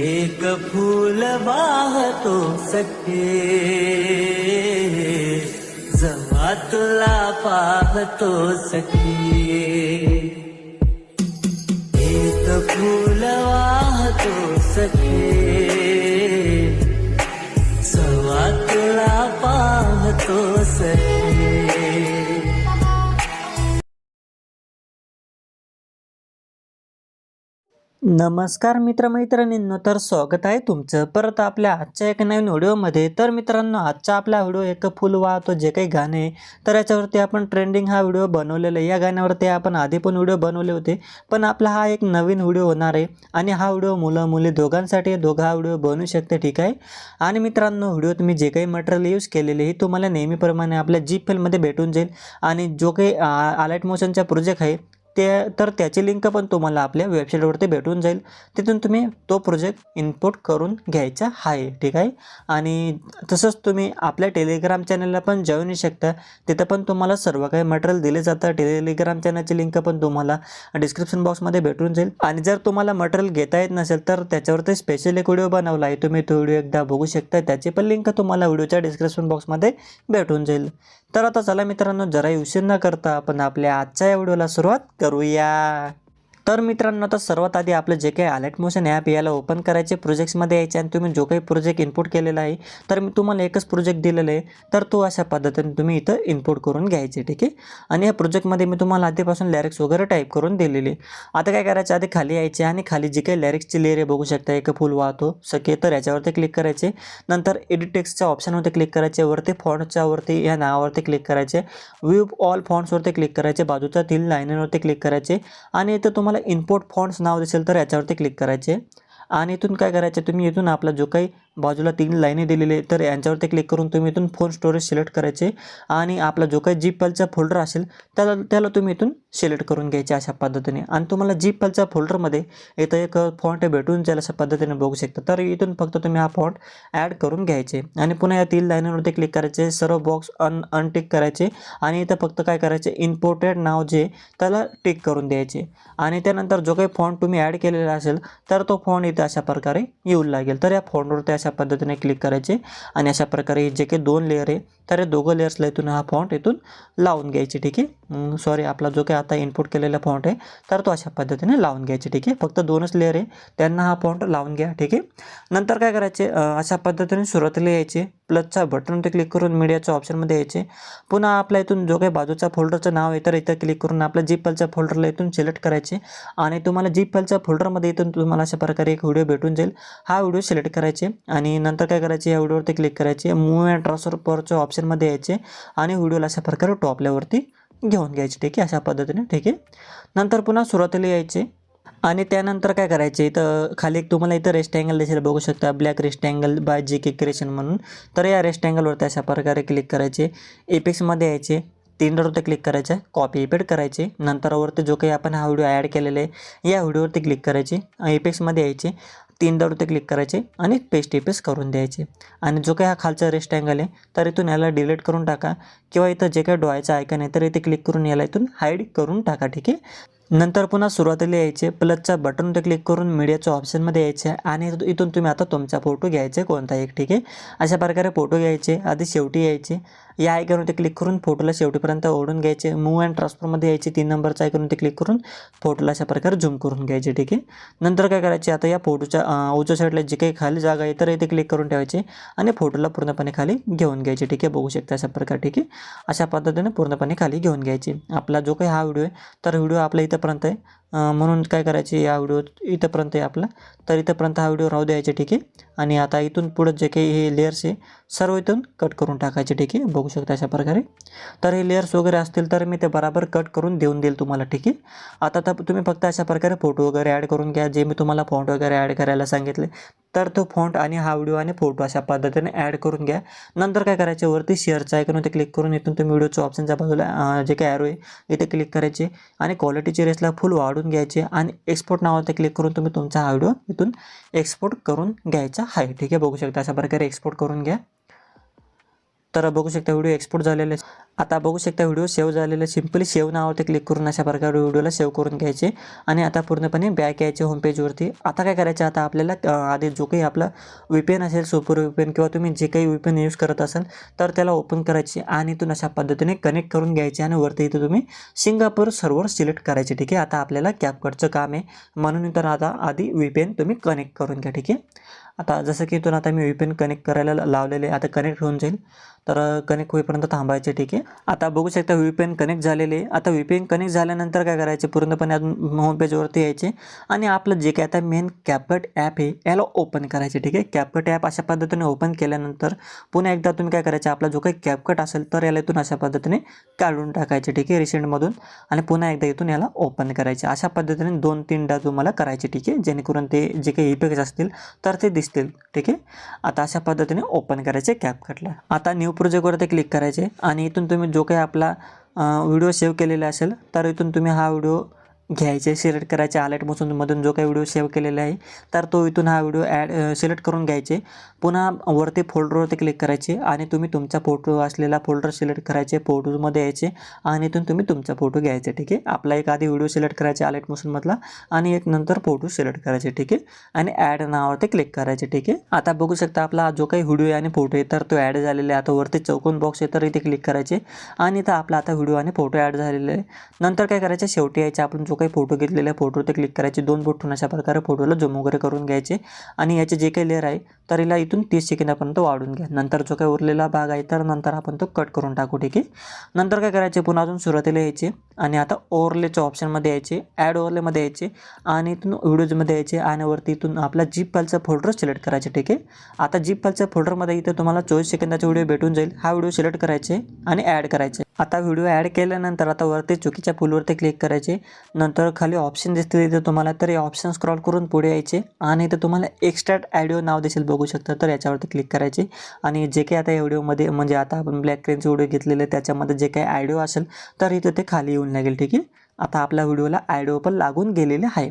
एक फूल वाहतो सखे. जवा तुला पाहतो सखे. एक फूल वाहतो सखे. जवा तुला पाहतो नमस्कार मित्रमैत्रिणींनो तर स्वागत आहे तुमचं परत आपल्या आजच्या एका नवीन व्हिडिओमध्ये. तर मित्रांनो आजचा आपला व्हिडिओ एक फुल वाहतो जे काही गाणे. आहे, तर याच्यावरती आपण ट्रेंडिंग हा व्हिडिओ बनवलेला आहे. या गाण्यावरती आपण आधी पण व्हिडिओ बनवले होते पण आपला हा एक नवीन व्हिडिओ होणार आहे आणि हा व्हिडिओ मुलं मुली दोघांसाठी दोघा दोघं हा व्हिडिओ बनवू शकते ठीक आहे? आणि मित्रांनो व्हिडिओत मी जे काही मटेरियल यूज केलेले हे तुम्हाला नेहमीप्रमाणे आपल्या जी फाईलमध्ये भेटून जाईल. आणि जो काही आलाइट मोशनचा प्रोजेक्ट आहे ते तर त्याची लिंक पण तुम्हाला आपल्या वेबसाईटवरती भेटून जाईल. तिथून तुम्ही तो प्रोजेक्ट इनपुट करून घ्यायचा आहे ठीक आहे? आणि तसंच तुम्ही आपल्या टेलिग्राम चॅनलला पण जॉईन शकता. तिथं पण तुम्हाला सर्व काही मटेरियल दिले जातं. टेलिग्राम चॅनलची लिंक पण तुम्हाला डिस्क्रिप्शन बॉक्समध्ये भेटून जाईल. आणि जर तुम्हाला मटेरियल घेता येत नसेल तर त्याच्यावरती स्पेशल एक व्हिडिओ बनवला आहे. तुम्ही तो व्हिडिओ एकदा बघू शकता. त्याची पण लिंक तुम्हाला व्हिडिओच्या डिस्क्रिप्शन बॉक्समध्ये भेटून जाईल. तर आता चला मित्रांनो जराही उशीर न करता आपण आपल्या आजच्या या व्हिडिओला सुरुवात करूया. तर मित्रांनो आता सर्वात आधी आपलं जे काही अलर्ट मोशन ॲप याला ओपन करायचे प्रोजेक्ट्समध्ये यायचे आणि तुम्ही जो काही प्रोजेक्ट इनपुट केलेला आहे तर मी तुम्हाला एकच प्रोजेक्ट दिलेलं आहे तर तो अशा पद्धतीने तुम्ही इथं इनपुट करून घ्यायचे ठीक आहे? आणि या प्रोजेक्टमध्ये मी तुम्हाला आधीपासून लॅरिक्स वगैरे टाईप करून दिलेली. आहे. आता काय करायचं आधी खाली यायचे आणि खाली जी काही लॅरिक्सची लेअर आहे बघू शकता एक फुल वाहतो सके तर याच्यावरती क्लिक करायचे. नंतर एडिट टेक्स्टच्या ऑप्शनवरती क्लिक करायचे वरती फॉन्टच्या वरती या नावावरती क्लिक करायचे. व्ह्यू ऑल फॉन्ट्सवरती क्लिक करायचे बाजूच्या तीन लाईनवरती क्लिक करायचे. आणि इथं तुम्हाला इम्पोर्ट फॉन्ट्स नाव दिसेल तर याच्यावरती क्लिक करायचे. आणि इथून काय करायचं तुम्ही इथून आपला जो काही बाजूला तीन लाईने दिलेले तर यांच्यावरती क्लिक करून तुम्ही इथून फोन स्टोरेज सिलेक्ट करायचे आणि आपला जो काही जी फाईलचा फोल्डर असेल त्याला त्याला तुम्ही इथून सिलेक्ट करून घ्यायचे अशा पद्धतीने. आणि तुम्हाला जी फाईलच्या फोल्डरमध्ये इथं एक फॉन्ट भेटून जाईल अशा पद्धतीने बघू शकता. तर इथून फक्त तुम्ही हा फॉन्ट ॲड करून घ्यायचे आणि पुन्हा या तीन लाईनवरती क्लिक करायचे सर्व बॉक्स अन अनटिक करायचे आणि इथं फक्त काय करायचे इम्पोर्टेड नाव जे त्याला टिक करून द्यायचे. आणि त्यानंतर जो काही फॉन्ट तुम्ही ॲड केलेला असेल तर तो फॉन्ट इथं अशा प्रकारे येऊ लागेल. तर या फोनवरती अशा पद्धतीने क्लिक करायचे आणि अशा प्रकारे जे काही दोन लेअर आहे तर दोघं लेअर्सला इथून हा फॉन्ट इथून लावून घ्यायचे ठीक आहे? सॉरी आपला जो काही आता इनपुट केलेला फॉन्ट आहे तर तो अशा पद्धतीने लावून घ्यायचे ठीक आहे? फक्त दोनच लेअर आहे त्यांना हा फॉन्ट लावून घ्या ठीक आहे? नंतर काय करायचे? अशा पद्धतीने सुरुवातीला यायचे प्लसचा बटनवरती क्लिक करून मीडियाच्या ऑप्शनमध्ये यायचे. पुन्हा आपल्या इथून जो काही बाजूचा फोल्डरचं नाव आहे तर इथं क्लिक करून आपल्या जी फोल्डरला इथून सिलेक्ट करायचे. आणि तुम्हाला जी फाईलच्या फोल्डरमध्ये इथून तुम्हाला अशा प्रकारे एक व्हिडिओ भेटून जाईल. हा व्हिडिओ सिलेक्ट करायचे. आणि नंतर काय करायचे? या व्हिडिओवरती क्लिक करायचे. मूव अँड ट्रान्सफर ऑप्शन सेक्शनमध्ये यायचे आणि व्हिडिओला अशा प्रकारे टॉपल्यावरती घेऊन घ्यायचे ठीक आहे? अशा पद्धतीने ठीक आहे? नंतर पुन्हा सुरुवातीला यायचे आणि त्यानंतर काय करायचे इथं खाली एक तुम्हाला इथं रेस्ट अँगल दिसेल बघू शकता black rest angle by J K creation म्हणून. तर या रेस्ट अँगलवरती अशा प्रकारे क्लिक करायचे. एपेक्समध्ये यायचे. तीन डॉटवरती क्लिक करायचे. कॉपी पेड करायचे. नंतरवरती जो काही आपण हा व्हिडिओ ॲड केलेला आहे या व्हिडिओवरती क्लिक करायचे. एपेक्समध्ये यायचे. तीन ते क्लिक करायचे आणि पेस्ट टेपेस्ट करून द्यायचे. आणि जो काही हा खालचा रेस्ट अँगल आहे तर इथून याला डिलीट करून टाका. किंवा इथं जे काही डोळ्याचं आयकन आहे तर इथे क्लिक करून याला इथून हाईड करून टाका ठीक आहे? नंतर पुन्हा सुरुवातीला यायचे. प्लसच्या बटनवर क्लिक करून मीडियाच्या ऑप्शनमध्ये यायचे. आणि इथून तुम्ही आता तुमचा फोटो घ्यायचे कोणता एक ठीक आहे? अशा प्रकारे फोटो घ्यायचे. आधी शेवटी यायचे. या आयकॉनवरती क्लिक करून फोटोला शेवटीपर्यंत ओढून घ्यायचे. मूव अँड ट्रान्सफरमध्ये यायचे. तीन नंबरचा आयकॉनवरती क्लिक करून फोटोला अशा प्रकारे झूम करून घ्यायचे ठीक आहे? नंतर काय करायचे? आता या फोटोच्या उजव्या साईडला जी काही खाली जागा आहे तर इथे क्लिक करून ठेवायचे. आणि फोटोला पूर्णपणे खाली घेऊन घ्यायचे ठीक आहे? बघू शकता अशा प्रकारे ठीक आहे? अशा पद्धतीने पूर्णपणे खाली घेऊन घ्यायचे. आपला जो काही हा व्हिडिओ आहे तर व्हिडिओ आपल्या इथं आहे अं, म्हणून काय करायचे या व्हिडिओ इथंपर्यंत आहे आपला. तर इथंपर्यंत हा व्हिडिओ राहू द्यायचे ठीक आहे. आणि आता इथून पुढं जे काही हे लेअर्स आहे सर्व इथून कट करून टाकायचे ठीक आहे. बघू शकता अशा प्रकारे. तर हे लेअर्स वगैरे असतील तर मी ते बराबर कट करून देऊन देईल तुम्हाला ठीक आहे. आता तर तुम्ही फक्त अशा प्रकारे फोटो वगैरे ॲड करून घ्या. जे मी तुम्हाला फॉन्ट वगैरे ॲड करायला सांगितले तर तो फॉन्ट आणि हा व्हिडिओ आणि फोटो अशा पद्धतीने ॲड करून घ्या. नंतर काय करायचे वरती शेअरचा आयकॉनवरती क्लिक करून इथून तुम्ही व्हिडिओच्या ऑप्शनच्या बाजूला जे काही ॲरो आहे इथे क्लिक करायचे. आणि क्वालिटीची रेसला फुल काढून घ्यायचे आणि एक्सपोर्ट नावावरती क्लिक करून तुम्ही तुमचा हा व्हिडिओ इथून एक्सपोर्ट करून घ्यायचा आहे. ठीक आहे? बघू शकता अशा प्रकारे एक्सपोर्ट करून घ्या. तर बघू शकता व्हिडिओ एक्सपोर्ट झालेले आहे. आता बघू शकता व्हिडिओ सेव्ह झालेले सिम्पली सेव्ह नावावरती क्लिक करून अशा प्रकारे व्हिडिओला सेव्ह करून घ्यायचे. आणि आता पूर्णपणे बॅक यायचे होम पेजवरती आता काय करायचं? आता आपल्याला आधी जो काही आपला विपेन असेल सुपर विपेन किंवा तुम्ही जे काही विपेन यूज करत असाल तर त्याला ओपन करायची आणि इथून अशा पद्धतीने कनेक्ट करून घ्यायचे आणि वरती इथं तुम्ही सिंगापूर सर्व्हर सिलेक्ट करायचे ठीक आहे? आता आपल्याला कॅपकटचं काम आहे. म्हणून तर आता आधी विपेन तुम्ही कनेक्ट करून घ्या ठीक आहे? आता जसं की इथून आता मी विपेन कनेक्ट करायला लावलेले आता कनेक्ट होऊन जाईल. तर कनेक्ट होईपर्यंत थांबायचे ठीक आहे. आता बघू शकता VPN कनेक्ट झालेले आहे. आता VPN कनेक्ट झाल्यानंतर काय करायचे? पूर्णपणे अजून होम पेजवरती यायचे. आणि आपलं जे काय आता मेन कॅपकट ॲप आहे याला ओपन करायचे ठीक आहे. कॅपकट ॲप अशा पद्धतीने ओपन केल्यानंतर पुन्हा एकदा तुम्ही काय करायचे? आपला जो काही कॅपकट असेल तर याला इथून अशा पद्धतीने काढून टाकायचे ठीक आहे रिसेंटमधून आणि पुन्हा एकदा इथून याला ओपन करायचे. अशा पद्धतीने दोन तीनदा तुम्हाला करायचे ठीक आहे. जेणेकरून ते जे काही इफेक्ट्स असतील तर ते दिसतील ठीक आहे. आता अशा पद्धतीने ओपन करायचे कॅपकटला आता न्यू प्रोजेक्टवरती क्लिक करायचे. आणि इथून तुम्ही जो काही आपला व्हिडिओ सेव्ह केलेला असेल तर इथून तुम्ही हा व्हिडिओ घ्यायचे सिलेक्ट करायचे आलेट मधून जो काही व्हिडिओ सेव्ह केलेला आहे तर तो इथून हा व्हिडिओ ॲड सिलेक्ट करून घ्यायचे. पुन्हा वरती फोल्डरवरती क्लिक करायचे आणि तुम्ही तुमचा फोटो असलेला फोल्डर सिलेक्ट करायचे फोटोजमध्ये यायचे आणि इथून तुम्ही तुमचा फोटो घ्यायचे ठीक आहे? आपला एक आधी व्हिडिओ सिलेक्ट करायचे आलेट मोशनमधला आणि एक नंतर फोटो सिलेक्ट करायचे ठीक आहे? आणि ॲड नावावरती क्लिक करायचे ठीक आहे? आता बघू शकता आपला जो काही व्हिडिओ आहे आणि फोटो आहे तर तो ॲड झालेला आहे. आता वरती चौकोन बॉक्स आहे तर इथे क्लिक करायचे आणि इथं आपला आता व्हिडिओ आणि फोटो ॲड झालेले आहे. नंतर काय करायचं? शेवटी यायचे आपण जो काही फोटो घेतलेला आहे फोटो ते क्लिक करायचे. दोन बोट ठेवून अशा प्रकारे फोटोला झूम वगैरे करून घ्यायचे. आणि याचे जे काही लेअर आहे तर याला इथून तीस सेकंदापर्यंत वाढून घ्या. नंतर जो काही उरलेला भाग आहे तर नंतर आपण तो कट करून टाकू ठीक आहे? नंतर काय करायचे? पुन्हा अजून सुरुवातीला यायचे. आणि आता ओवरलेच्या ऑप्शनमध्ये यायचे ॲड ओवरलेमध्ये यायचे आणि इथून व्हिडिओजमध्ये यायचे आणि वरती इथून आपला जीप फाईलचा फोल्डर सिलेक्ट करायचे ठीक आहे? आता जीप फाईलच्या फोल्डरमध्ये इथं तुम्हाला चोवीस सेकंदाचा व्हिडिओ भेटून जाईल. हा व्हिडिओ सिलेक्ट करायचे आणि ॲड करायचे. आता व्हिडिओ ॲड केल्यानंतर आता वरती चुकीच्या फुलवरती क्लिक करायचे. नंतर खाली ऑप्शन दिसतील इथे तुम्हाला तर हे ऑप्शन स्क्रॉल करून पुढे यायचे आणि इथं तुम्हाला एक्स्ट्रा ॲडिओ नाव दिसेल बघू शकता. तर याच्यावरती क्लिक करायचे आणि जे काही आता या व्हिडिओमध्ये म्हणजे आता आपण ब्लॅक क्रेनचे व्हिडिओ घेतलेले त्याच्यामध्ये जे काही ॲडिओ असेल तर इथं ते खाली येऊन लागेल ठीक आहे? आता आपल्या व्हिडिओला आयडिओ पण लागून गेलेले आहे.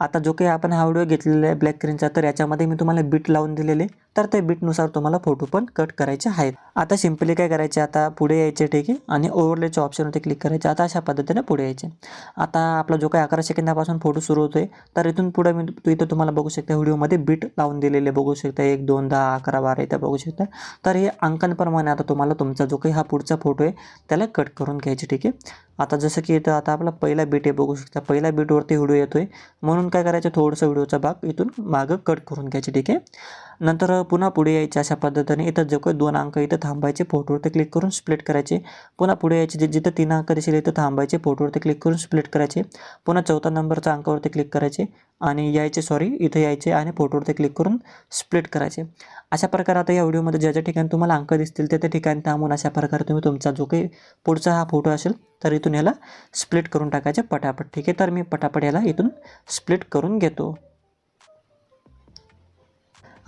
आता जो काही आपण हा व्हिडिओ घेतलेला आहे ब्लॅक स्क्रीनचा तर याच्यामध्ये मी तुम्हाला बीट लावून दिलेले तर त्या बीटनुसार तुम्हाला फोटो पण कट करायचे आहेत. आता सिम्पली काय करायचे आता पुढे यायचे ठीक आहे? आणि ओव्हरलेच्या ऑप्शनवरती क्लिक करायचे आता अशा पद्धतीने पुढे यायचे. आता आपला जो काही अकरा सेकंदापासून फोटो सुरू होतोय तर इथून पुढे मी तू इथं तुम्हाला बघू शकता व्हिडिओमध्ये बीट लावून दिलेले बघू शकता. एक दोन दहा अकरा बारा इथं बघू शकता. तर हे अंकांप्रमाणे आता तुम्हाला तुमचा जो काही हा पुढचा फोटो आहे त्याला कट करून घ्यायचे ठीक आहे? आता जसं की इथं आता आपला पहिला बीट आहे बघू शकता. पहिल्या बीटवरती व्हिडिओ येतो आहे म्हणून काय करायचं? थोडंसं व्हिडिओचा भाग इथून मागं कट करून घ्यायचे ठीक आहे? नंतर पुन्हा पुढे यायचे अशा पद्धतीने. इथं जे काही दोन अंक इथं थांबायचे फोटोवरती क्लिक करून स्प्लिट करायचे. पुन्हा पुढे यायचे जे जिथं तीन अंक दिसेल इथं थांबायचे फोटोवरती क्लिक करून स्प्लिट करायचे. पुन्हा चौथा नंबरचा अंकावरती क्लिक करायचे. आणि यायचे सॉरी इथं यायचे आणि फोटोवरती क्लिक करून स्प्लिट करायचे. अशा प्रकारे आता या व्हिडिओमध्ये ज्या ज्या ठिकाणी तुम्हाला अंक दिसतील त्या त्या ठिकाणी थांबून अशा प्रकारे तुम्ही तुमचा जो काही पुढचा हा फोटो असेल तर इथून याला स्प्लिट करून टाकायचे पटापट. ठीक आहे? तर मी पटापट याला इथून स्प्लिट करून घेतो.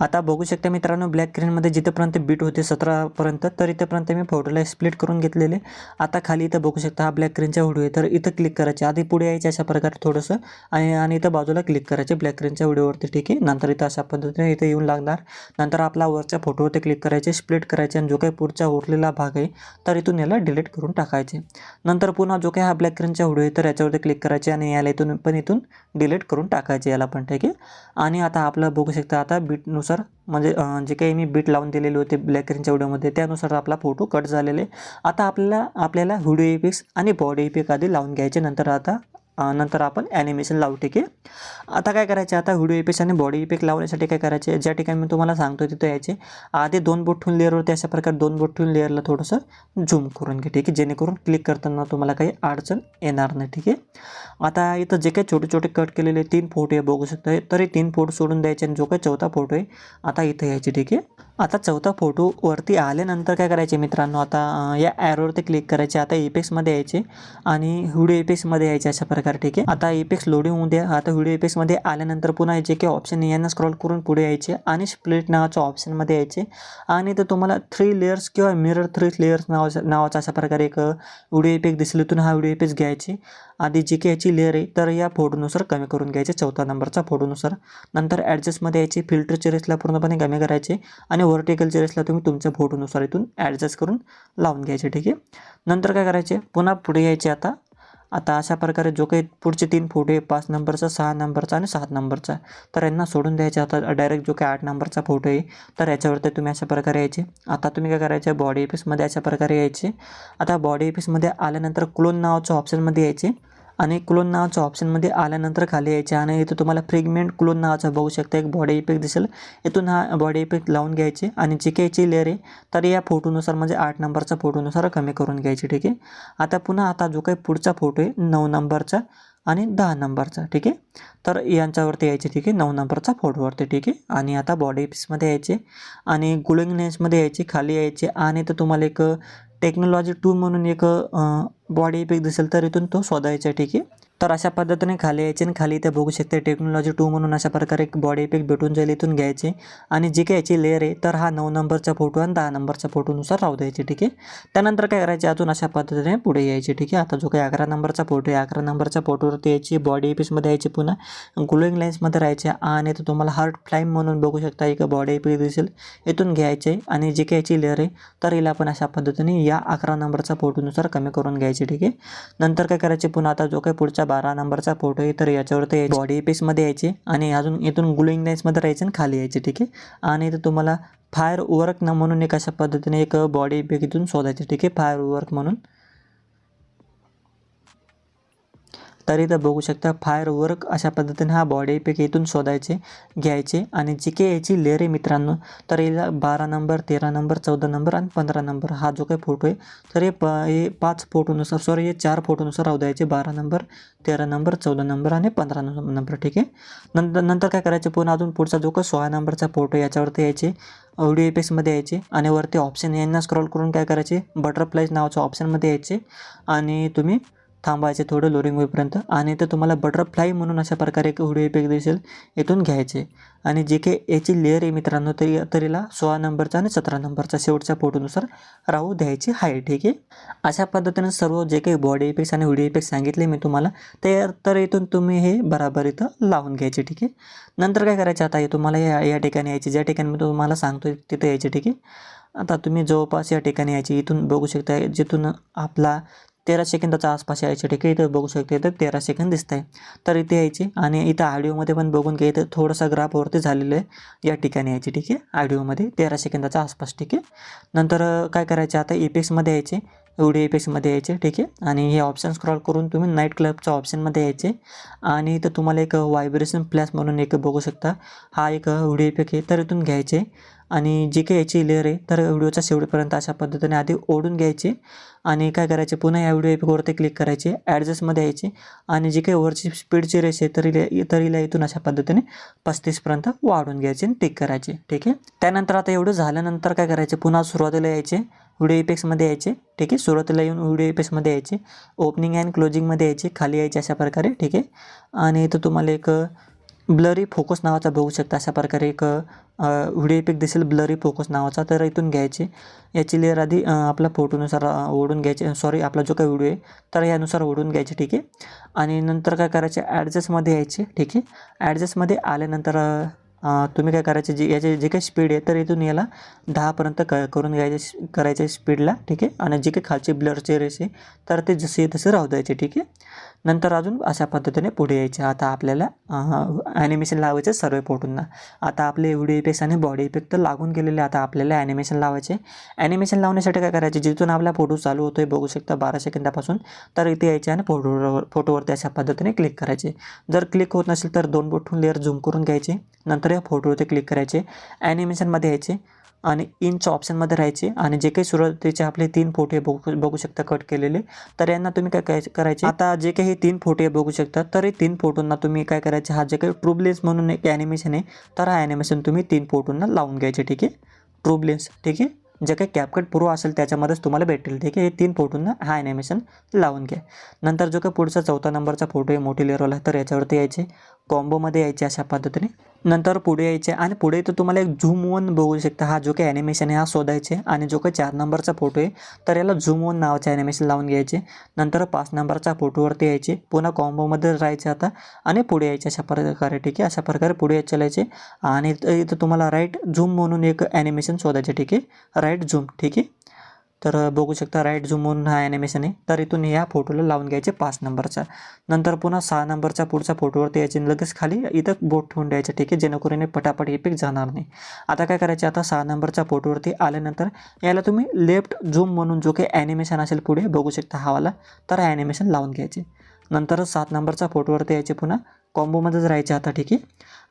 आता बघू शकता मित्रांनो ब्लॅक ग्रीनमध्ये जिथंपर्यंत बीट होते सतरापर्यंत तर इथंपर्यंत मी फोटोला स्प्लिट करून घेतलेले. आता खाली इथं बघू शकता हा ब्लॅक स्क्रीनचा व्हिडिओ आहे. तर इथं क्लिक करायचे. आधी पुढे यायचे अशा प्रकारे थोडंसं आणि आणि इथं बाजूला क्लिक करायचे ब्लॅक ग्रीनच्या व्हिडिओवरती ठीक आहे. नंतर इथं अशा पद्धतीने इथं येऊन लागणार. नंतर आपला वरच्या फोटोवरती क्लिक करायचे स्प्लिट करायचे आणि जो काही पुढचा उरलेला भाग आहे तर इथून याला डिलीट करून टाकायचे. नंतर पुन्हा जो काही हा ब्लॅक स्क्रीनचा व्हिडिओ आहे तर याच्यावरती क्लिक करायचे आणि याला इथून पण इथून डिलीट करून टाकायचे याला पण. ठीक आहे. आणि आता आपलं बघू शकता आता बीटनुसार म्हणजे जे काही मी बीट लावून दिलेले होते ब्लॅक स्क्रीनच्या व्हिडिओमध्ये त्यानुसार आपला फोटो कट झालेले. आता आपल्याला आपल्याला व्हिडिओ इफेक्ट्स आणि बॉडी इफेक्ट आधी लावून घ्यायचे. नंतर आता नंतर आपण ॲनिमेशन लावू ठीक आहे? आता काय करायचे आता व्हिडिओ इफेक्ट आणि बॉडी इफेक्ट लावण्यासाठी काय करायचे ज्या ठिकाणी मी तुम्हाला सांगतो तिथं यायचे. आधी दोन बोट ठेवून लेअरवरती अशा प्रकारे दोन बोट ठेवून लेअरला थोडंसं झूम करून घे ठीक आहे? जेणेकरून क्लिक करताना तुम्हाला काही अडचण येणार नाही ठीक आहे? आता इथं जे काही छोटे छोटे कट केलेले तीन फोटो आहे बघू शकतो तरी तीन फोटो सोडून द्यायचे आणि जो काही चौथा फोटो आहे आता इथं यायचे ठीक आहे? आता चौथा फोटो वरती आल्यानंतर काय करायचे मित्रांनो आता या ॲरोवरती क्लिक करायचे आता इफेक्ट्समध्ये यायचे आणि व्हिडिओ इफेक्ट्समध्ये यायचे अशा प्रकारे. प्रकारे ठीक आहे? आता एपेक्स लोडिंग होऊन द्या. आता व्हिडिओ इपेक्समध्ये आल्यानंतर पुन्हा जे काही ऑप्शन यांना स्क्रॉल करून पुढे यायचे आणि स्प्लिट नावाच्या ऑप्शनमध्ये यायचे. आणि तर तुम्हाला थ्री लेयर्स किंवा मिरर थ्री लेयर्स नावाचा नावाचा अशा प्रकारे एक व्हिडिओ इफेक्ट दिसले. इथून हा व्हिडिओ इफेक्ट घ्यायची. आधी जी काही याची लेअर आहे तर या फोटोनुसार कमी करून घ्यायचे. चौथा नंबरचा फोटोनुसार नंतर ॲडजस्टमध्ये यायची. फिल्टरचे रेसला पूर्णपणे कमी करायचे. आणि व्हर्टिकलच्या रेसला तुम्ही तुमच्या फोटोनुसार इथून ॲडजस्ट करून लावून घ्यायचे ठीक आहे? नंतर काय करायचे? पुन्हा पुढे यायचे आता. आता अशा प्रकारे जो काही पुढचे तीन फोटो आहे पाच नंबरचा सहा नंबरचा आणि सात नंबरचा तर यांना सोडून द्यायचे आता डायरेक्ट जो काही आठ नंबरचा फोटो आहे तर याच्यावरती तुम्ही अशा प्रकारे यायचे. आता तुम्ही काय करायचे? बॉडी ऑफिसमध्ये अशा प्रकारे यायचे. आता बॉडी ऑफिसमध्ये आल्यानंतर क्लोन नावाच्या ऑप्शनमध्ये यायचे. आणि क्लोन नावाच्या ऑप्शनमध्ये आल्यानंतर खाली यायचे आणि इथं तुम्हाला फ्रिगमेंट क्लोन नावाचा बघू शकता. एक बॉडी इफेक्ट दिसेल. इथून हा बॉडी इफेक्ट लावून घ्यायचे आणि जी काही याची लेअर आहे तर या फोटोनुसार म्हणजे आठ नंबरचा फोटोनुसार कमी करून घ्यायची ठीक आहे? आता पुन्हा आता जो काही पुढचा फोटो आहे नऊ नंबरचा आणि दहा नंबरचा ठीक आहे? तर यांच्यावरती यायचे ठीक आहे? नऊ नंबरचा फोटोवरती ठीक आहे? आणि आता बॉडी पीसमध्ये यायचे आणि गुलिंग यायचे खाली यायचे आणि तर तुम्हाला एक टेक्नॉलॉजी टू म्हणून एक बॉडी इफेक्ट दिसेल तर इथून तो शोधायचा ठीक आहे? तर अशा पद्धतीने खाली यायचे आणि खाली इथे बघू शकते टेक्नॉलॉजी टू म्हणून अशा प्रकारे एक बॉडी इफेक्ट भेटून जाईल इथून घ्यायचे. आणि जी काही याची लेअर आहे तर हा नऊ नंबरचा फोटो आणि दहा नंबरच्या फोटोनुसार राहू द्यायचे ठीक आहे? त्यानंतर काय करायचे? अजून अशा पद्धतीने पुढे यायचे ठीक आहे? आता जो काही अकरा नंबरचा फोटो आहे अकरा नंबरच्या फोटोवरती यायची बॉडी इफेक्टमध्ये यायची पुन्हा. ग्लोईंग लाईन्समध्ये राहायचे आणि तर तुम्हाला हार्ट फ्लाईम म्हणून बघू शकता एक बॉडी इफेक्ट दिसेल. इथून घ्यायचे आणि जी काही याची लेअर आहे तर हिला पण अशा पद्धतीने या अकरा नंबरचा फोटोनुसार कमी करून घ्यायचे ठीक आहे? नंतर काय करायचे? पुन्हा आता जो काही पुढच्या बारा नंबरचा फोटो आहे तर याच्यावरती बॉडी पीसमध्ये यायचे आणि अजून इथून ग्लोईंग लाईन्समध्ये राहायचे आणि खाली यायचे ठीक आहे? आणि इथं तुम्हाला फायर वर्क न म्हणून एक अशा पद्धतीने एक बॉडी इथून शोधायचे ठीक आहे? फायर वर्क म्हणून. तर इथं बघू शकता फायर वर्क अशा पद्धतीने हा बॉडी इफेक्ट इथून शोधायचे घ्यायचे आणि जी काही याची लेअर आहे मित्रांनो. तर याला बारा नंबर तेरा नंबर चौदा नंबर आणि पंधरा नंबर हा जो काही फोटो आहे तर हे प हे पाच फोटोनुसार सॉरी हे चार फोटोनुसार राहू द्यायचे. बारा नंबर तेरा नंबर चौदा नंबर आणि पंधरा नंबर ठीक आहे? नंतर नंतर काय करायचे? पुन्हा अजून पुढचा जो काही सोळा नंबरचा फोटो याच्यावरती यायचे ऑडिओ एपेक्समध्ये यायचे आणि वरती ऑप्शन यांना स्क्रॉल करून काय करायचे? बटरफ्लाईज नावाच्या ऑप्शनमध्ये यायचे आणि तुम्ही थांबायचे थोडं लोरिंग होईपर्यंत. आणि इथं तुम्हाला बटरफ्लाय म्हणून अशा प्रकारे एक हुडी इफेक्ट दिसेल. इथून घ्यायचे. आणि जे काही याची लेअर आहे मित्रांनो तरी तरीला सोळा नंबरचा आणि सतरा नंबरचा शेवटच्या फोटोनुसार राहू द्यायची आहे ठीक आहे? अशा पद्धतीने सर्व जे काही बॉडी इफेक्ट्स आणि हुडी इफेक्ट सांगितले मी तुम्हाला ते तर इथून तुम्ही हे बराबर इथं लावून घ्यायचे ठीक आहे? नंतर काय करायचं आता? हे तुम्हाला या या ठिकाणी यायचे. ज्या ठिकाणी मी तुम्हाला सांगतो तिथे यायचे ठीक आहे? आता तुम्ही जवळपास या ठिकाणी यायची. इथून बघू शकता जिथून आपला तेरा सेकंदाच्या आसपास यायचे. ठीक आहे इथं बघू शकते इथं तेरा सेकंद दिसत आहे तर इथे यायचे आणि इथं ऑडिओमध्ये पण बघून घ्या इथं थोडासा ग्राफवरती झालेलं आहे. या ठिकाणी यायचे ठीक आहे. ऑडिओमध्ये तेरा सेकंदाच्या आसपास ठीक आहे. नंतर काय करायचे आता? इपेक्समध्ये यायचे. व्हिडिओ इफेक्ट्समध्ये यायचे ठीक आहे? आणि हे ऑप्शन स्क्रॉल करून तुम्ही नाईट क्लबच्या ऑप्शनमध्ये यायचे. आणि इथं तुम्हाला एक व्हायब्रेशन प्लॅस म्हणून एक बघू शकता. हा एक व्हिडिओ इफेक्ट आहे तर इथून घ्यायचे. आणि जी काही याची लेअर आहे तर व्हिडिओच्या शेवटपर्यंत अशा पद्धतीने आधी ओढून घ्यायचे. आणि काय करायचे? पुन्हा या व्हिडिओ इफेक्टवरती क्लिक करायचे. ॲडजस्टमध्ये यायचे. आणि जी काही वरची स्पीडची रेस आहे तरी तरीला इथून अशा पद्धतीने पस्तीसपर्यंत वाढून घ्यायचे आणि टिक करायचे ठीक आहे? त्यानंतर आता एवढं झाल्यानंतर काय करायचे? पुन्हा सुरुवातीला यायचे. व्हिडिओ इफेक्ट्समध्ये यायचे ठीक आहे? सुरुवातीला येऊन व्हिडिओ इफेक्ट्समध्ये यायचे ओपनिंग अँड क्लोजिंगमध्ये यायचे खाली यायचे अशा प्रकारे ठीक आहे? आणि इथं तुम्हाला एक ब्लरी फोकस नावाचा बघू शकता अशा प्रकारे एक व्हिडिओ इफेक्ट दिसेल ब्लरी फोकस नावाचा तर इथून घ्यायचे. याची लेअर आधी आपला फोटोनुसार ओढून घ्यायचे सॉरी आपला जो काही व्हिडिओ आहे तर यानुसार ओढून घ्यायचे ठीक आहे? आणि नंतर काय करायचे ॲडजस्टमध्ये यायचे ठीक आहे? ॲडजस्टमध्ये आल्यानंतर तुम्ही काय करायचे जे याचे जे काही स्पीड आहे तर इथून याला दहापर्यंत क करून घ्यायचे करायचे स्पीडला ठीक आहे? आणि जे काही खालचे ब्लरचे रेस आहे तर ते जसे तसे राहू द्यायचे ठीक आहे? नंतर अजून अशा पद्धतीने पुढे यायचे. आता आपल्याला ॲनिमेशन लावायचे सर्व फोटोंना आता आपले व्हिडिओ इफेक्ट्स आणि बॉडी इफेक्ट तर लागून गेलेले आता आपल्याला ॲनिमेशन लावायचे. ॲनिमेशन लावण्यासाठी काय करायचे? जिथून आपला फोटो चालू होतो आहे बघू शकता बारा सेकंदापासून तर इथे यायचे आणि फोटोवर फोटोवरती अशा पद्धतीने क्लिक करायचे. जर क्लिक होत नसेल तर दोन बोटून लेअर झूम करून घ्यायचे. नंतर या फोटोवरती क्लिक करायचे ॲनिमेशनमध्ये यायचे आणि इनच्या ऑप्शनमध्ये राहायचे आणि जे काही सुरुवातीचे आपले तीन फोटे बघू बघू शकता कट केलेले. तर यांना तुम्ही काय काय करायचे? आता जे काही तीन फोटो बघू शकता तर हे तीन फोटोंना तुम्ही काय करायचे? हा जे काही ट्रूबलेन्स म्हणून एक ॲनिमेशन आहे तर हा ॲनिमेशन तुम्ही तीन फोटोंना लावून घ्यायचे ठीक आहे? ट्रूबलेन्स ठीक आहे? जे काही कॅपकट प्रो असेल त्याच्यामध्येच तुम्हाला भेटेल ठीक आहे? हे तीन फोटोंना हा ॲनिमेशन लावून घ्या. नंतर जो काही पुढचा चौथा नंबरचा फोटो आहे मोठी लेअरवाला तर याच्यावरती यायचे. कॉम्बोमध्ये यायचे अशा पद्धतीने. नंतर पुढे यायचे आणि पुढे इथं तुम्हाला एक झूम वन बघू शकता. हा जो काही ॲनिमेशन आहे हा शोधायचे आणि जो काही चार नंबरचा फोटो आहे तर याला झूम वन नावाचे ॲनिमेशन लावून घ्यायचे. नंतर पाच नंबरचा फोटोवरती यायचे. पुन्हा कॉम्बोमध्ये राहायचे आता आणि पुढे यायचे अशा प्रकारे ठीक आहे? अशा प्रकारे पुढे यायचे चालायचे. आणि इथं इथं तुम्हाला राईट झूम म्हणून एक ॲनिमेशन शोधायचे ठीक आहे? राईट झूम ठीक आहे? तर बघू शकता राईट झूम म्हणून हा ॲनिमेशन आहे. तर इथून ह्या फोटोला लावून घ्यायचे पाच नंबरचा नंतर पुन्हा सहा नंबरचा पुढचा फोटोवरती यायचे आणि लगेच खाली इथं बोट ठेवून द्यायचं. ठीक आहे? जेणेकरून हे पिक इफेक्ट जाणार नाही. आता काय करायचे? आता सहा नंबरच्या फोटोवरती आल्यानंतर याला तुम्ही लेफ्ट झूम म्हणून जो काही ॲनिमेशन असेल पुढे बघू शकता हवाला तर ॲनिमेशन लावून घ्यायचे. नंतरच सात नंबरचा फोटोवरती यायचे पुन्हा कॉम्बोमध्येच राहायचे आता ठीक आहे?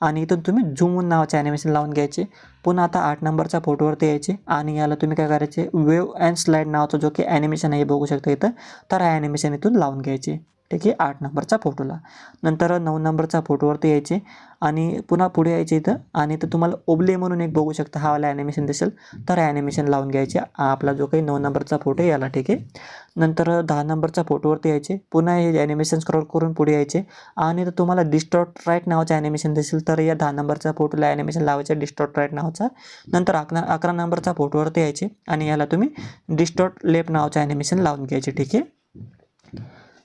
आणि इथून तुम्ही झूमवून नावाचे ॲनिमेशन लावून घ्यायचे. पुन्हा आता आठ नंबरच्या फोटोवरती यायचे. आणि याला तुम्ही काय करायचे? वेव अँड स्लाईड नावाचा जो की ॲनिमेशन आहे बघू शकता इथं. तर हा ॲनिमेशन इथून लावून घ्यायचे. ठीक आहे आठ नंबरच्या फोटोला नंतर नऊ नंबरच्या फोटोवरती यायचे आणि पुन्हा पुढे यायचे इथं. आणि तर तुम्हाला ओबले म्हणून एक बघू शकता. हा वाला ॲनिमेशन दिसेल. तर ॲनिमेशन लावून घ्यायचे. आपला जो काही नऊ नंबरचा फोटो याला ठीक आहे? नंतर दहा नंबरच्या फोटोवरती यायचे. पुन्हा हे ॲनिमेशन स्क्रॉल करून पुढे यायचे. आणि तर तुम्हाला डिस्टॉर्ट राईट नावाचं ॲनिमेशन दिसेल. तर या दहा नंबरच्या फोटोला ॲनिमेशन लावायचं डिस्टॉर्ट राईट नावाचा. नंतर अकरा अकरा नंबरचा फोटोवरती यायचे. आणि याला तुम्ही डिस्टॉर्ट लेफ्ट नावाचं ॲनिमेशन लावून घ्यायचे ठीक आहे?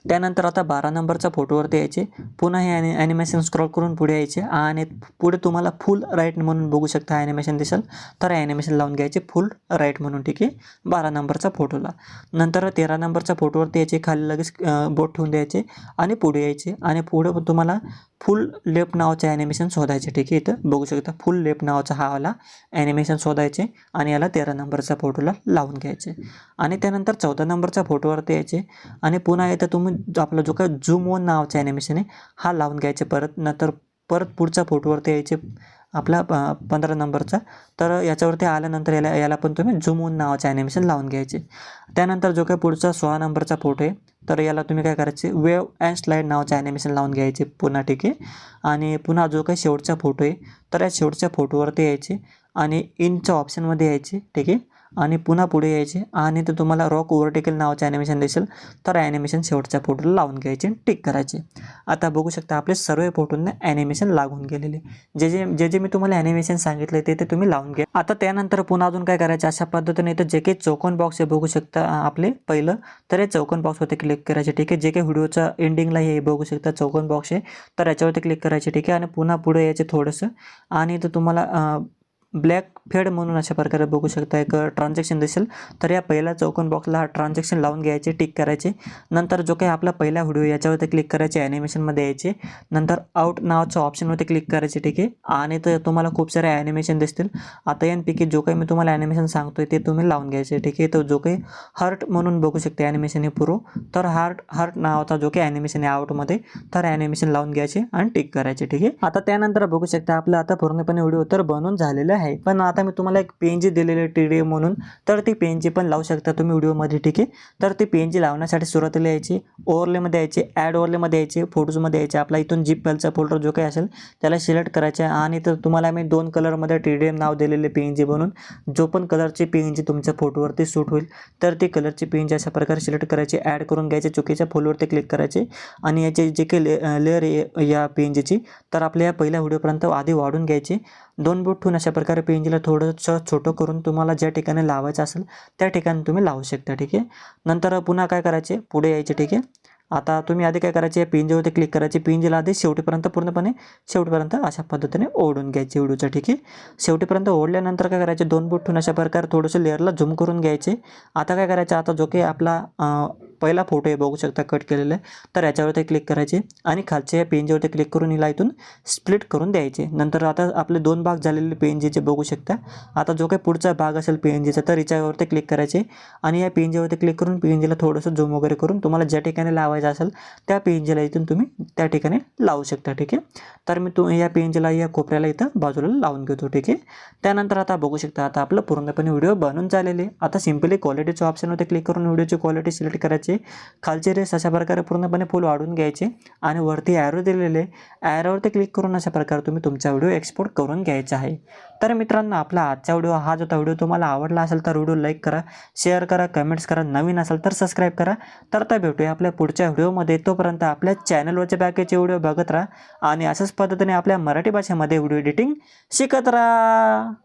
त्यानंतर आता बारा नंबरचा फोटोवरती यायचे. पुन्हा हे ॲनि ॲनिमेशन स्क्रॉल करून पुढे यायचे. आणि पुढे तुम्हाला फुल राईट म्हणून बघू शकता ॲनिमेशन दिसेल. तर ॲनिमेशन लावून घ्यायचे फुल राईट म्हणून ठीक आहे? बारा नंबरचा फोटोला नंतर तेरा नंबरच्या फोटोवरती यायचे खाली लगेच बोट ठेवून द्यायचे आणि पुढे यायचे. आणि पुढे तुम्हाला फुल लेफ्ट नावाचे ॲनिमेशन शोधायचे ठीक आहे इथं? बघू शकता फुल लेफ्ट नावाचा हा वाला ॲनिमेशन शोधायचे आणि याला तेरा नंबरच्या फोटोला लावून घ्यायचे. आणि त्यानंतर चौदा नंबरच्या फोटोवरती यायचे. आणि पुन्हा इथं तुम्ही आपला जो काय झूम वन नावाचा ॲनिमेशन आहे हा लावून घ्यायचे परत नंतर परत पुढच्या फोटोवरती यायचे आपला प पंधरा नंबरचा. तर याच्यावरती आल्यानंतर याला याला पण तुम्ही झूम वन नावाचे ॲनिमेशन लावून घ्यायचे. त्यानंतर जो काय पुढचा सोळा नंबरचा फोटो आहे तर याला तुम्ही काय करायचे वेव अँड स्लाईड नावाचे ॲनिमेशन लावून घ्यायचे पुन्हा ठीक आहे. आणि पुन्हा जो काही शेवटचा फोटो आहे तर या शेवटच्या फोटोवरती यायचे आणि इनच्या ऑप्शनमध्ये यायचे ठीक आहे. आणि पुन्हा पुढे यायचे. आणि तर तुम्हाला रॉक ओव्हरटेकल नावाचे ॲनिमेशन दिसेल. तर ॲनिमेशन शेवटच्या फोटोला लावून घ्यायचे टिक करायचे. आता बघू शकता आपले सर्व फोटोंना ॲनिमेशन लागून गेलेले. जे जे जे जे मी तुम्हाला ॲनिमेशन सांगितले ते ते तुम्ही लावून घ्या. आता त्यानंतर पुन्हा अजून काय करायचं? अशा पद्धतीने इथं जे काही चौकोन बॉक्स आहे बघू शकता आपले पहिलं तर हे चौकोन बॉक्सवरती क्लिक करायचे ठीक आहे? जे काही व्हिडिओच्या एंडिंगला हे बघू शकता चौकोन बॉक्स आहे. तर याच्यावरती क्लिक करायचे ठीक आहे? आणि पुन्हा पुढे यायचे थोडंसं. आणि इथं तुम्हाला ब्लॅक फेड म्हणून अशा प्रकारे बघू शकता एक ट्रान्झॅक्शन दिसेल. तर या पहिल्या चौकोन बॉक्सला हा ट्रान्झॅक्शन लावून घ्यायचे टिक करायचे. नंतर जो काही आपला पहिला व्हिडिओ याच्यावरती क्लिक करायचे ॲनिमेशनमध्ये यायचे. नंतर आउट नावाच्या ऑप्शनवरती क्लिक करायचे ठीक आहे. आणि तर तुम्हाला खूप सारे ॲनिमेशन दिसतील. आता यांपैकी जो काही मी तुम्हाला ॲनिमेशन सांगतोय ते तुम्ही लावून घ्यायचे ठीक आहे. तो जो काही हर्ट म्हणून बघू शकते ॲनिमेशन हे पुरो तर हार्ट हर्ट नावाचा जो काही ॲनिमेशन आहे आउटमध्ये तर ॲनिमेशन लावून घ्यायचे आणि टिक करायचे ठीक आहे. आता त्यानंतर बघू शकता आपला आता पूर्णपणे व्हिडिओ तर बनून झालेला आहे. आहे. पण आता मी तुम्हाला एक पेनजी दिलेली टी डी म्हणून. तर ती पेनजी पण लावू शकता तुम्ही व्हिडिओमध्ये ठीक आहे? तर ती पेनजी लावण्यासाठी सुरुवातीला यायची ओवरलेमध्ये यायचे ॲड ओवरलेमध्ये यायचे फोटोजमध्ये यायचे. आपला इथून जीप पेलचा फोल्डर जो काही असेल त्याला सिलेक्ट करायचे आणि तर तुम्हाला मी दोन कलरमध्ये टी डी एम नाव दिलेले पेनजी बनून जो पण कलरची पेनजी तुमच्या फोटोवरती सूट होईल तर ती कलरची पेनजी अशा प्रकारे सिलेक्ट करायची ॲड करून घ्यायचे चुकीच्या फोलवरती क्लिक करायचे. आणि याचे जे काही ले लेअर या पेनजीची तर आपल्या या पहिल्या व्हिडिओपर्यंत आधी वाढून घ्यायची. दोन बोट ठेवून अशा प्रकारे पेंजीला थोडंसं छोटं करून तुम्हाला ज्या ठिकाणी लावायचं असेल त्या ठिकाणी तुम्ही लावू शकता ठीक आहे? नंतर पुन्हा काय करायचे? पुढे यायचे ठीक आहे? आता तुम्ही आधी काय करायचे? पेंजीवरती क्लिक करायचे. पेंजीला आधी शेवटीपर्यंत पूर्णपणे शेवटीपर्यंत अशा पद्धतीने ओढून घ्यायचे व्हिडिओचं ठीक आहे? शेवटीपर्यंत ओढल्यानंतर काय करायचे? दोन बोट ठेवून अशा प्रकारे थोडंसं लेअरला झूम करून घ्यायचे. आता काय करायचं? आता जो काही आपला पहिला फोटो आहे बघू शकता कट केलेला आहे. तर याच्यावरती क्लिक करायचे आणि खालच्या या पेनजीवरती क्लिक करून हिला इथून स्प्लिट करून द्यायचे. नंतर आता आपले दोन भाग झालेले पेनजीचे बघू शकता. आता जो काही पुढचा भाग असेल पेनजीचा तर याच्यावरती क्लिक करायचे आणि या पेनजीवरती क्लिक करून पेनजीला थोडंसं झूम वगैरे करून तुम्हाला ज्या ठिकाणी लावायचं असेल त्या पेनजीला इथून तुम्ही त्या ठिकाणी लावू शकता ठीक आहे? तर मी तू या पेनजीला या कोपऱ्याला इथं बाजूला लावून घेतो ठीक आहे? त्यानंतर आता बघू शकता आता आपलं पूर्णपणे व्हिडिओ बनून झालेले आता सिम्पली क्वालिटीच्या ऑप्शनवरती क्लिक करून व्हिडिओची क्वालिटी सिलेक्ट करायची. घ्यायचे. खालचे रेस अशा प्रकारे पूर्णपणे फुल वाढून घ्यायचे आणि वरती ॲरो दिलेले. ॲरोवरती क्लिक करून अशा प्रकारे तुम्ही तुमचा व्हिडिओ एक्सपोर्ट करून घ्यायचा आहे. तर मित्रांनो आपला आजचा व्हिडिओ हा जो व्हिडिओ तुम्हाला आवडला असेल तर व्हिडिओ लाईक करा शेअर करा कमेंट्स करा. नवीन असेल तर सबस्क्राईब करा. तर त्या भेटूया आपल्या पुढच्या व्हिडिओमध्ये तोपर्यंत आपल्या चॅनलवरचे बॅकेचे व्हिडिओ बघत राहा आणि अशाच पद्धतीने आपल्या मराठी भाषेमध्ये व्हिडिओ एडिटिंग शिकत राहा.